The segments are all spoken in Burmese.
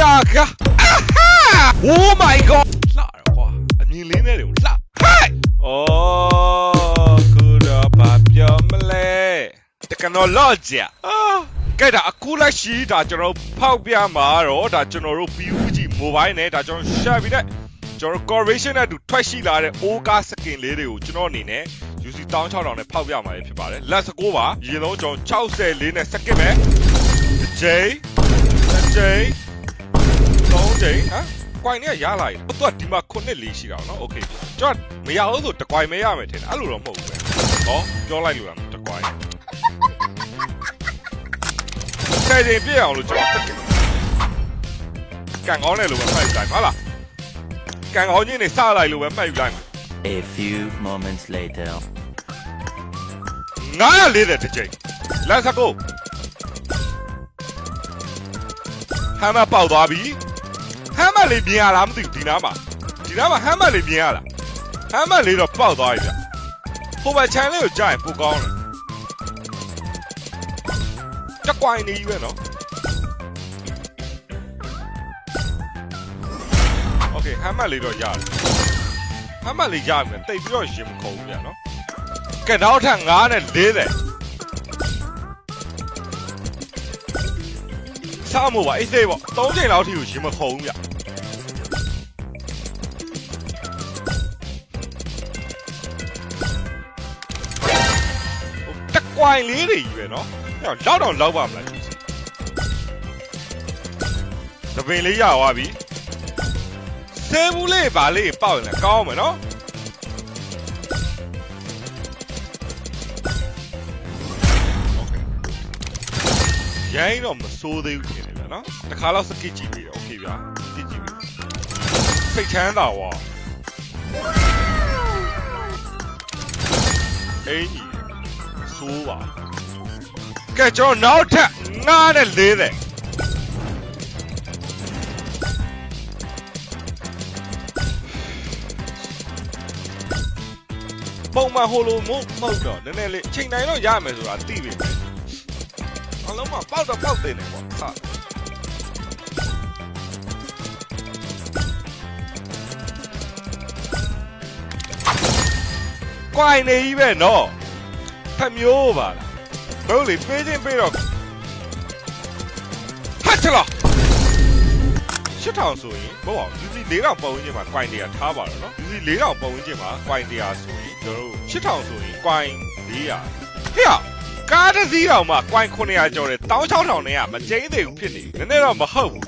ပြာကအာဟာ Oh my god လှရကွာအမြင်လေးနဲ့တွေကိုလှဟိုက်အော်ကူတော့ဘာပြောမလဲတကနော်လော့ကြအာကဲဒါအခုလက်ရှိဒါကျွန်တော်ဖောက်ပြမှာတော့ဒါကျွန်တော်တို့ PUBG mobile နဲ့ဒါကျွန်တော်ရှာပြီးတဲ့ကျွန်တော် corporation နဲ့အတူထွက်ရှိလာတဲ့ OGA skin လေးတွေကိုကျွန်တော်အနေနဲ့ UC 16000နဲ့ဖောက်ပြမှာဖြစ်ပါတယ် let's go ပါရင်တော့ကျွန်တော်60လေးနဲ့ second ပဲတစ်ချိန် တစ်ချိန်သုံးချိန်ဟမ်ကွိုင်နဲ့ရလာရင်တော့ဒီမှာခုနှစ်လေးရှိတာเนาะ okay ကျွန်တော်မရဘူးဆိုတကွိုင်မဲရမယ်ထင်တယ်အဲ့လိုတော့မဟုတ်ဘူးပဲဟောပြောလိုက်လို့ရမယ်တကွိုင်ဆယ်ချိန်ပြည့်အောင်လို့ကျွန်တော်တက်ကန်ကောင်းတယ်လို့ပဲမှတ်ယူလိုက်ဟုတ်လားကန်ကောင်းချင်းနေစလိုက်လို့ပဲမှတ်ယူလိုက် A few moments later. 940တစ်ချိန် let's go ဟမ်းမပေါက်သွားပြီ ဟမ်းမလေးမြင်ရလားမသိဘူးဒီနားမှာဒီနားမှာဟမ်းမလေးမြင်ရလားဟမ်းမလေးတော့ပေါက်သွားပြီဗျဟိုဘက်ချန်လေးကိုကြားရင်ပိုကောင်းတယ်တက်ကွိုင်းနေကြီးပဲနော်โอเคဟမ်းမလေးတော့ရတယ်ဟမ်းမလေးရပြီတိတ်ပြီးတော့ရင်မခုံဘူးဗျနော် ကဲနောက်ထပ်9နဲ့40 စားမို့ပါအေးစေးပေါ့3ချိန်လောက်ထိကိုရင်မခုံဘူးဗျဟိုတက်ကွိုင်လေးတွေကြီးပဲနော်ဟဲ့လောက်တော့လောက်ပါမလားဒီသပင်လေးရသွားပြီဆဲဘူးလေးပါလေးပေါက်ရင်လည်းကောင်းမယ်နော် ရိုင်းတော့မစိုးသေးဘူးထင်တယ်ဗျာနော်တခါတော့စကစ်ကြည့်ပြီးတော့โอเคဗျာစကစ်ကြည့်ပြီးစိတ်ချမ်းသာဝါအင်းကြီးစိုးပါကဲကျွန်တော်နောက်ထပ်9နဲ့40ပုံမှန်ဟိုလိုမဟုတ်မဟုတ်တော့နည်းနည်းလေးချိန်တိုင်းတော့ရမယ်ဆိုတာသိပြီ အလုံးမပေါက်တော့ပေါက်တင်တယ်ပေါ့ဟာကွိုင်နေကြီးပဲနော်ဖက်မျိုးပါလားဘုတ်လေပေးချင်းပေးတော့ဟတ်ချလာရှစ်ထောင်ဆိုရင်မဟုတ်ပါဘူး UC 4000ပုံရင်းချင်းမှာကွိုင်တရားထားပါတော့နော် UC 4000ပုံရင်းချင်းမှာကွိုင်တရားဆိုရင်ကျွန်တော်တို့ရှစ်ထောင်ဆိုရင်ကွိုင်400ဟေ့ရ ကားတစ်စီးတောင်မှကွိုင်း900ကျော်တယ်16000နဲ့ကမကျိန်းသေးဘူးဖြစ်နေပြီနည်းနည်းတော့မဟုတ်ဘူး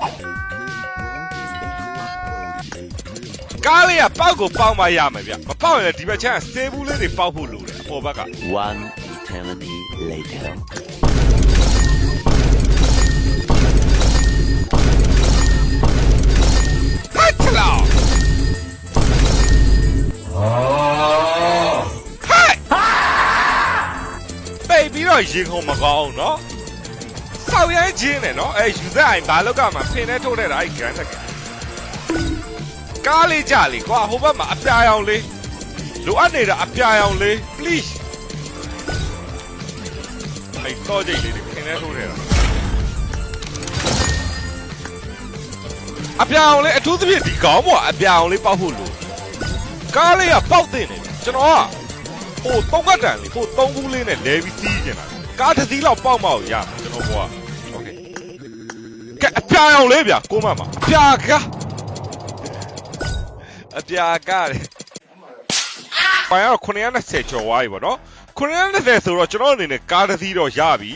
ကားလေးကပေါက်ကိုပေါက်မှရမယ်ဗျမပေါက်ရင်လည်းဒီဘက်ချမ်းကစေဘူးလေးတွေပေါက်ဖို့လိုတယ်အပေါ်ဘက်က One eternity later. ဟတ်ချလာ တ်ပြီးတော့ရေခုံမကောင်းဘူးနော်ဆောက်ရိုင်းချင်းနဲ့နော်အဲယူဇက်အိမ်ဘာလောက်ကမှဖင်နဲ့ထုတ်တဲ့တာအဲ့ကန်တက်ကကားလေးကြလေကွာဟိုဘက်မှာအပြာရောင်လေးလိုအပ်နေတာအပြာရောင်လေး please အဲ့တော့ကြိတ်လေးတွေဖင်နဲ့ထုတ်တဲ့တာအပြာရောင်လေးအထူးသဖြင့်ဒီကောင်းပေါ်အပြာရောင်လေးပေါက်ဖို့လိုကားလေးကပေါက်တင်နေတယ်ကျွန်တော်က ဟိုတုံးကတန်လေးဟိုသုံးခုလေးနဲ့လဲပြီးတီးနေတာကားတစ်စီးလောက်ပေါက်မအောင်ရမှာကျွန်တော်ဘောကโอเคကဲအပြာအောင်လေးဗျာကိုမမအပြာကအပြာကလေပိုင်တော့920ကျော်သွားပြီဗောနော်920ဆိုတော့ကျွန်တော်အနေနဲ့ကားတစ်စီးတော့ရပြီ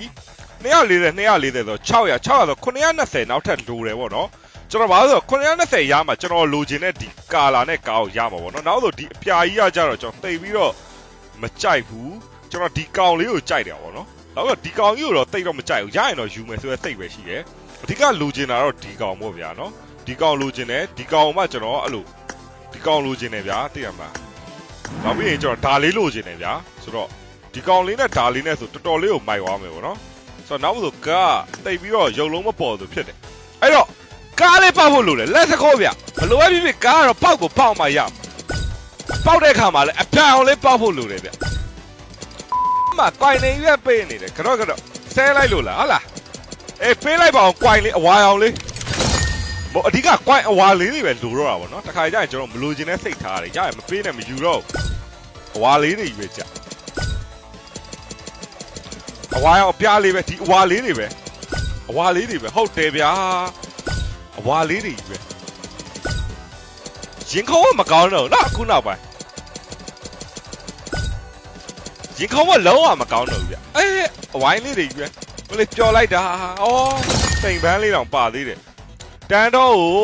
240 240ဆို600 600ဆို920နောက်ထပ်လိုတယ်ဗောနော်ကျွန်တော်ဘာလို့ဆို920ရမှာကျွန်တော်လိုချင်တဲ့ဒီကာလာနဲ့ကားကိုရမှာဗောနော်နောက်ဆိုဒီအပြာကြီးရကြတော့ကျွန်တော်သိပြီးတော့ မကြိုက်ဘူးကျွန်တော်ဒီကောင်လေးကိုကြိုက်တယ်ဗောနော်နောက်တော့ဒီကောင်ကြီးကိုတော့တိတ်တော့မကြိုက်ဘူးရရင်တော့ယူမယ်ဆိုရဲစိတ်ပဲရှိတယ်အဓိကလိုချင်တာတော့ဒီကောင်ပေါ့ဗျာနော်ဒီကောင်လိုချင်တယ်ဒီကောင်မှကျွန်တော်အဲ့လိုဒီကောင်လိုချင်တယ်ဗျာသိရမလားနောက်ပြီးရင်ကျွန်တော်ဒါလေးလိုချင်တယ်ဗျာဆိုတော့ဒီကောင်လေးနဲ့ဒါလေးနဲ့ဆိုတော်တော်လေးကိုမိုက်သွားမယ်ဗောနော်ဆိုတော့နောက်ဆိုကားတိတ်ပြီးတော့ရုပ်လုံးမပေါ်သူဖြစ်တယ်အဲ့တော့ကားလေးပေါက်ဖို့လိုတယ်လက်စကောဗျဘလို့ပဲဖြစ်ဖြစ်ကားကတော့ပေါက်ကိုပေါက်မှရမှာ ပေါက်တဲ့အခါမှာလည်းအပြောင်လေးပေါက်ဖို့လိုတယ်ဗျမကွိုင်နေရွက်ပေးနေတယ်ခတော့ခတော့ဆဲလိုက်လို့လားဟုတ်လားအေးပေးလိုက်ပါအောင်ကွိုင်လေးအဝါအောင်လေးမဟိုအဓိက coin အဝါလေးတွေပဲလိုတော့တာဗောနော်တခါကြရင်ကျွန်တော်မလိုချင်တဲ့စိတ်ထားရတယ်ရရင်မပေးနဲ့မယူတော့ဘူးအဝါလေးတွေကြီးပဲကြာအဝါရောအပြားလေးပဲဒီအဝါလေးတွေပဲအဝါလေးတွေပဲဟုတ်တယ်ဗျာအဝါလေးတွေကြီးပဲရင်ခုံးကမကောင်းတော့ဘူးနော်အခုနောက်ပိုင်း ရင်ခုံးကလုံးဝမကောင်းတော့ဘူးဗျအေးအဝိုင်းလေးတွေကြီးပဲဘယ်လေပျော်လိုက်တာဩစိန်ပန်းလေးတောင်ပါသေးတယ် တန်တော့ကို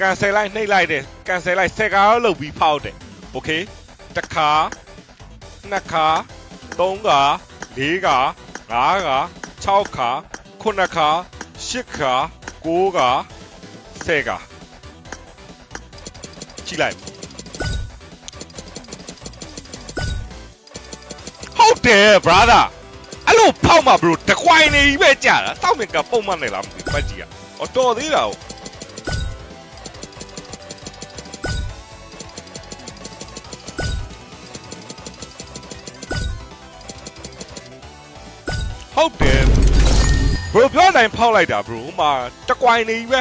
ကန်ဆယ်လိုက်နှိပ်လိုက်တယ်ကန်ဆယ်လိုက်ဆယ်ကားတော့လုပ်ပြီးဖောက်တယ်โอเคတစ်ခါနှစ်ခါသုံးခါလေးခါငါးခါ၆ခါခုနှစ်ခါရှစ်ခါကိုးခါဆယ်ခါကြည့်လိုက် တ်တယ် brother အဲ့လိုဖောက်မှာ bro တခွိုင်နေကြီးပဲကြာတာတောက်မြင်ကပုံမှန်နေလားမသိဘူးပတ်ကြည့်ရအော်တော်သေးတာဟုတ်တယ်ဘရိုပြောနိုင်ဖောက်လိုက်တာဘရိုဟိုမှာတကွိုင်နေပြီပဲ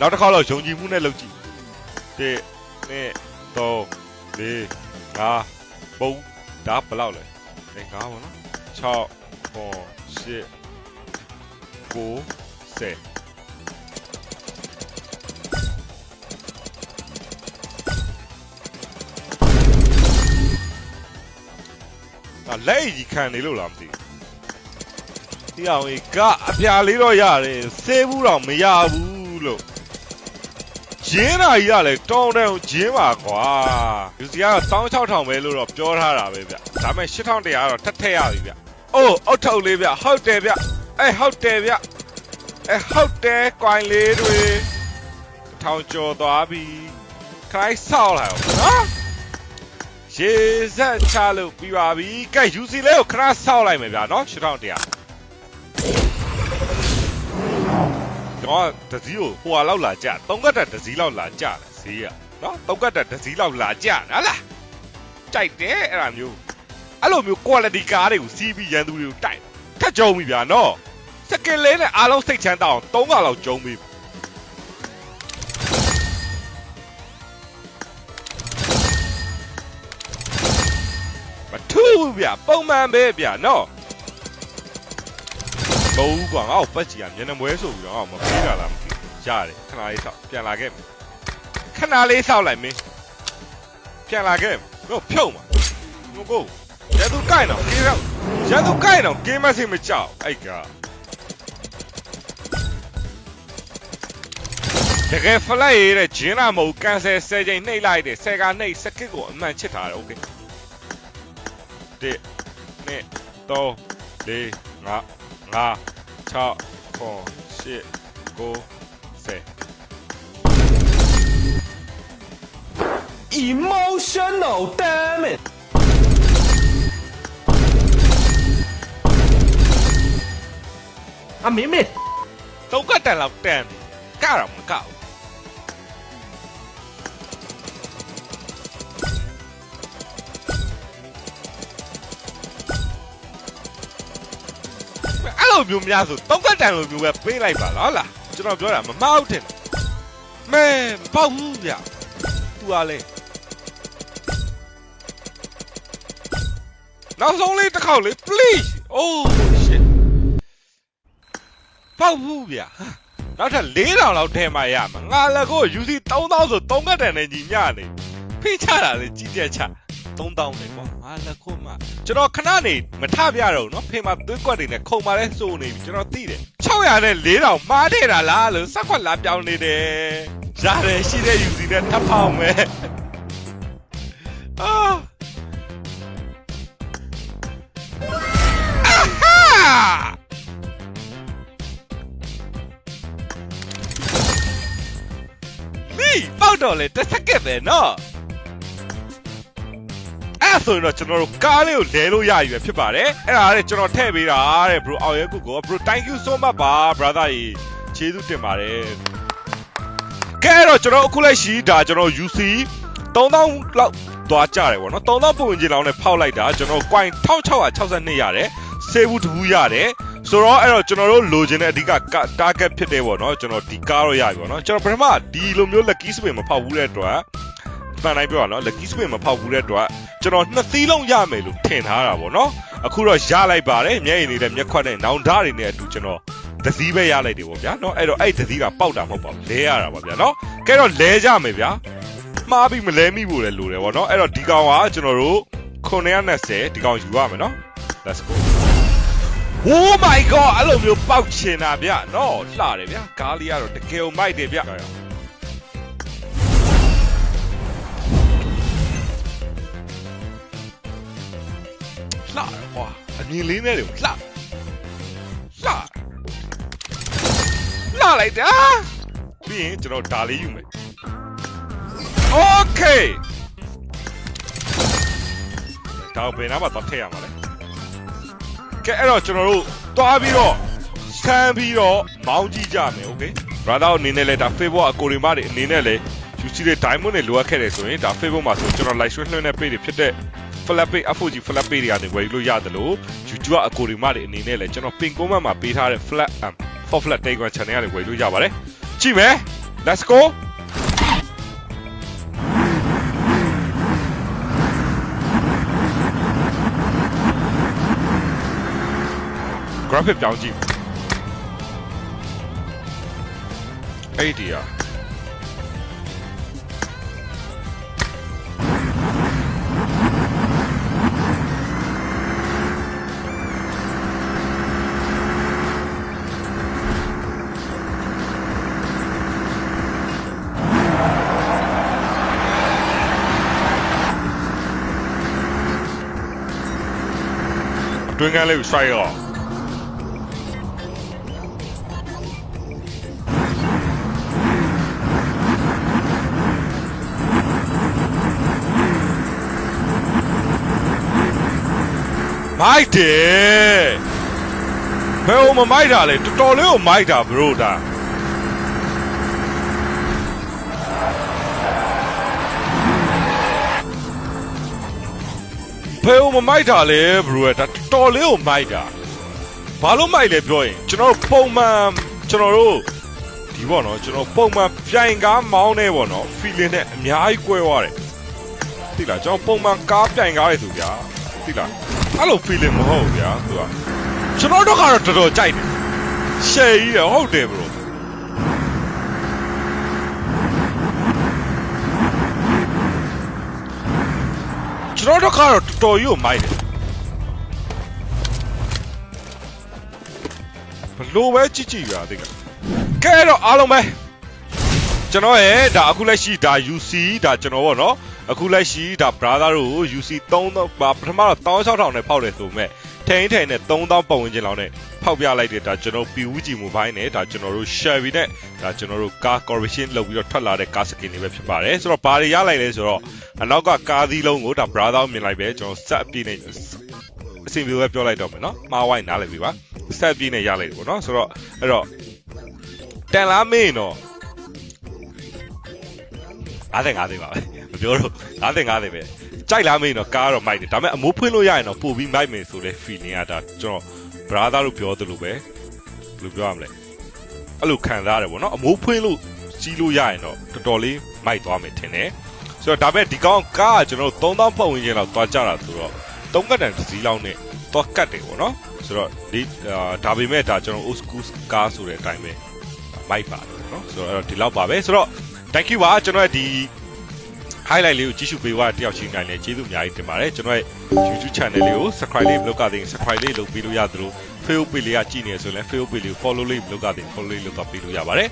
နောက်တစ်ခါတော့ယုံကြည်မှုနဲ့လုပ်ကြည့်တစ်နှစ်သုံးလေးငါးပုံဒါဘယ်လောက်လဲ လင်ကားပေါ့နော်6ဟော8 9 10ဒါလက်ကြီးခံနေလို့လားမသိဘူးဒီအောင်ကြီးကအပြာလေးတော့ရတယ်ဆေးဘူးတော့မရဘူးလို့ ရင်းတာကြီးကလည်းတောင်းတဲ့ဂျင်းပါကွာယူစီကတော့16000ပဲလို့တော့ပြောထားတာပဲဗျဒါပေမဲ့8100ကတော့ထပ်ထည့်ရပြီဗျအိုးအောက်ထုတ်လေးဗျဟုတ်တယ်ဗျအဲဟုတ်တယ်ဗျအဲဟုတ်တယ်ကွိုင်လေးတွေထောင်ကျော်သွားပြီခိုင်းဆောက်လာအောင်နော်ရေစက်ချလို့ပြီးပါပြီကဲ UC လေးကိုခဏဆောက်လိုက်မယ်ဗျာနော်8100 တော့တစည်းကိုဟိုဟာလောက်လာကြသုံးကတ်တက်တစည်းလောက်လာကြတယ်ဈေးရနော်သုံးကတ်တက်တစည်းလောက်လာကြဟာလားကြိုက်တယ်အဲ့ဒါမျိုးအဲ့လိုမျိုး quality ကားတွေကိုစီးပြီးရန်သူတွေကိုတိုက်ထက်ကြုံပြီဗျာနော်စကင်လေးနဲ့အားလုံးစိတ်ချမ်းသာအောင်သုံးကလောက်ကြုံပြီမထူးဘူးဗျပုံမှန်ပဲဗျနော် မဟုတ်ဘူးကွာငါ့ကိုပတ်ချီကမျက်နှာမွဲဆိုပြီးတော့ငါ့ကိုမပေးတာလားမသိဘူးရတယ်ခဏလေးဆောက်ပြန်လာခဲ့ခဏလေးဆောက်လိုက်မင်းပြန်လာခဲ့တို့ဖြုတ်မှာငိုကိုရသူကိုင်တော့ကင်းတော့ရသူကိုင်တော့ကင်းမစိမကြောက်အဲ့ကတကယ်ဖလိုက်ရတဲ့ဂျင်းလာမဟုတ်ကန်ဆယ်ဆယ်ချိန်နှိပ်လိုက်တယ်ဆယ်ကနှိပ်စကစ်ကိုအမှန်ချစ်ထားတယ်โอเค1 2 3 4 5 ha ta ko shi go fe emotional damn it a mimi tau ka ta lak ten. Karam လိုမျိုးများဆိုသုံးကတန်လိုမျိုးပဲပေးလိုက်ပါလားဟုတ်လားကျွန်တော်ပြောတာမမောက်တယ်မဲမပေါ့ဘူးဗျသူကလေနောက်ဆုံးလေးတစ်ခေါက်လေး please oh shit ပေါက်ဘူးဗျာနောက်ထပ်4000လောက်ထဲမှရမှာငါလည်းကို UC 3000ဆို3ကတ်တန်နဲ့ညီညနေဖိချတာလေကြီးကြက်ချ 3000နဲ့ပေါ့ဟာလက်ခုပ်မှကျွန်တော်ခဏနေမထပြတော့နော်ဖေမှာသွေးကွက်တွေနဲ့ခုံပါလဲစိုးနေပြီကျွန်တော်သိတယ်600နဲ့4000မှားထည့်တာလားလို့စက်ခွက်လာပြောင်းနေတယ်ရတယ်ရှိတဲ့ယူစီနဲ့ထပ်ဖောင်းမယ်အာပေါက်တော့လေတစ်စက္ကန့်ပဲနော် အဲ့ဆိုရင်တော့ကျွန်တော်တို့ကားလေးကိုလဲလို့ရပြီပဲဖြစ်ပါတယ်အဲ့ဒါလည်းကျွန်တော်ထည့်ပေးတာတဲ့ bro အောင်ရဲကုကို bro thank you so much ပါ brother ကြီးခြေသူတင်ပါတယ်ကဲအဲ့တော့ကျွန်တော်အခုလိုက်ရှိဒါကျွန်တော် UC 3000လောက်သွားကြတယ်ဗောနော်3000ပုံဝင်ကြီးလောက်နဲ့ဖောက်လိုက်တာကျွန်တော် coin 1662ရတယ်စေဘူးတဘူးရတယ်ဆိုတော့အဲ့တော့ကျွန်တော်တို့လိုချင်တဲ့အဓိက target ဖြစ်တယ်ပေါ့နော်ကျွန်တော်ဒီကားတော့ရပြီပေါ့နော်ကျွန်တော်ပထမဒီလိုမျိုး lucky spin မဖောက်ဘူးတဲ့အတွက် မှန်တိုင်းပြောရအောင်နော် lucky spin မဖောက်ဘူးတဲ့အတွက်ကျွန်တော်နှစ်သီးလုံးရမယ်လို့ထင်ထားတာပေါ့နော်အခုတော့ရလိုက်ပါတယ်မျက်ရည်နေတဲ့မျက်ခွက်နဲ့နောင်ဓာတ်တွေနဲ့အတူကျွန်တော်သတိပဲရလိုက်တယ်ပေါ့ဗျာနော်အဲ့တော့အဲ့သတိကပေါက်တာမဟုတ်ပါဘူးလဲရတာပါဗျာနော်ကဲတော့လဲကြမယ်ဗျာမှားပြီးမလဲမိဖို့လည်းလိုတယ်ပေါ့နော်အဲ့တော့ဒီကောင်ကကျွန်တော်တို့920ဒီကောင်ယူရမယ်နော် let's go Oh my god အဲ့လိုမျိုးပေါက်ချင်တာဗျနော်လှတယ်ဗျကားလေးကတော့တကယ်မိုက်တယ်ဗျ လှတယ်ကွာအမြင်လေးနဲ့တွေလှလှလှလိုက်တာပြီးရင်ကျွန်တော်ဒါလေးယူမယ် Okay ဒါဘယ်နားမှာတော့ထည့်ရမှာလဲ ကဲအဲ့တော့ကျွန်တော်တို့တွားပြီးတော့ဆန်းပြီးတော့မောင်းကြည့်ကြမယ်โอเค brother အနေနဲ့လဲဒါ Facebook အကိုရီမတွေအနေနဲ့လဲယူစီတဲ့ diamond တွေလိုအပ်ခဲ့တယ်ဆိုရင်ဒါ Facebook မှာဆိုကျွန်တော် live stream လွှင့်တဲ့ page တွေဖြစ်တဲ့ flat page FOG flat page တွေကနေဝယ်လို့ရတယ်လို့ YouTube အကိုရီမတွေအနေနဲ့လဲကျွန်တော် pin comment မှာပေးထားတဲ့ flat um for flat Telegram channel ကနေဝယ်လို့ရပါတယ်ကြည့်မယ် let's go graphic ပြောင်းကြည့်အဲ့ဒီอ่ะ တွင်းကန်းလေးကို strike ရောမိုက်တယ်ဘယ်လိုမမိုက်တာလဲတော်တော်လေးကိုမိုက်တာဘရိုဒါ ဘယ်လိုမမိုက်တာလဲဘရိုဒါတော်တော်လေးကိုမိုက်တာဘာလို့မိုက်လဲပြောရင်ကျွန်တော်တို့ပုံမှန်ကျွန်တော်တို့ဒီပေါ့နော်ကျွန်တော်ပုံမှန်ပြိုင်ကားမောင်းနေပေါ့နော် feeling နဲ့အများကြီးကွဲသွားတယ်သိလားကျွန်တော်ပုံမှန်ကားပြိုင်ကားရသူဗျာသိလားအဲ့လို feeling မဟုတ်ဘူးဗျာသူကကျွန်တော်တို့ကတော့တော်တော်ကြိုက်တယ်ရှယ်ကြီးရဟုတ်တယ် bro ကျွန်တော်တို့ကတော့တော်တော်ကြီးကိုမိုက်တယ်ဘလို့ပဲကြည့်ကြည့်ပါသိကကဲတော့အားလုံးပဲကျွန်တော်ရဲ့ဒါအခုလက်ရှိဒါ UC ဒါကျွန်တော်ပေါ့နော်အခုလက်ရှိဒါ brother တို့ကို UC 3000ပါပထမတော့16000နဲ့ဖောက်တယ်ဆိုမဲ့ ထိန်ထိန်နဲ့3000ပတ်ဝန်းကျင်လောက်နဲ့ဖောက်ပြလိုက်တယ်ဒါကျွန်တော် PUG မိုဘိုင်းနဲ့ဒါကျွန်တော်တို့ Chevy နဲ့ဒါကျွန်တော်တို့ car correction လုပ်ပြီးတော့ထွက်လာတဲ့ car skin တွေပဲဖြစ်ပါတယ်ဆိုတော့ဘာတွေရလိုက်လဲဆိုတော့အနောက်ကကားသီးလုံးကိုဒါ brother ကိုမြင်လိုက်ပဲကျွန်တော်စက်အပြည့်နဲ့အစီအပြေပဲပြောလိုက်တော့မယ်နော်မှားဝိုင်းနားလည်ပြီပါစက်အပြည့်နဲ့ရလိုက်တယ်ပေါ့နော်ဆိုတော့အဲ့တော့တန်လားမင်းတော့50 50ပါပဲမပြောတော့50 50ပဲ ကြိုက်လားမင်းတော့ကားတော့မိုက်တယ်ဒါပေမဲ့အမိုးဖွင့်လို့ရရင်တော့ပို့ပြီးမိုက်မယ်ဆိုတဲ့ feeling ကဒါကျွန်တော် brother လို့ပြောသလိုပဲဘယ်လိုပြောရမလဲအဲ့လိုခံစားရတယ်ပေါ့နော်အမိုးဖွင့်လို့စီးလို့ရရင်တော့တော်တော်လေးမိုက်သွားမယ်ထင်တယ်ဆိုတော့ဒါပေမဲ့ဒီကောင်ကားကကျွန်တော်တို့3000ပတ်ဝန်းကျင်လောက်သွားကြတာဆိုတော့သုံးကတ်တန်တစ်စီးလောက်နဲ့သွားကတ်တယ်ပေါ့နော်ဆိုတော့ဒီဒါပေမဲ့ဒါကျွန်တော် old school ကားဆိုတဲ့အတိုင်းပဲမိုက်ပါတယ်ပေါ့နော်ဆိုတော့အဲ့တော့ဒီလောက်ပါပဲဆိုတော့ thank you ပါကျွန်တော်ရဲ့ဒီ highlight လေးကိုကြည့်ရှုပေးသွားတဲ့တယောက်ချင်းတိုင်းလည်းကျေးဇူးအများကြီးတင်ပါတယ်ကျွန်တော်ရဲ့ YouTube channel လေးကို subscribe လေးမလုပ်ကြသေးရင် subscribe လေးလုပ်ပေးလို့ရသလို Facebook page လေးကကြည့်နေဆိုရင်လည်း Facebook page လေးကို follow လေးမလုပ်ကြသေးရင် follow လေးလုပ်တော့ပေးလို့ရပါတယ်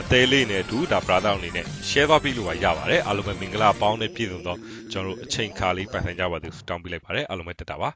အသေးလေးနဲ့အတူဒါ brother အနေနဲ့ share သွားပေးလို့ပါရပါတယ်အားလုံးပဲမင်္ဂလာပေါင်းနဲ့ပြည့်စုံတော့ကျွန်တော်တို့အချိန်ခါလေးပိုင်ဆိုင်ကြပါသေးတောင်းပေးလိုက်ပါတယ်အားလုံးပဲတက်တာပါ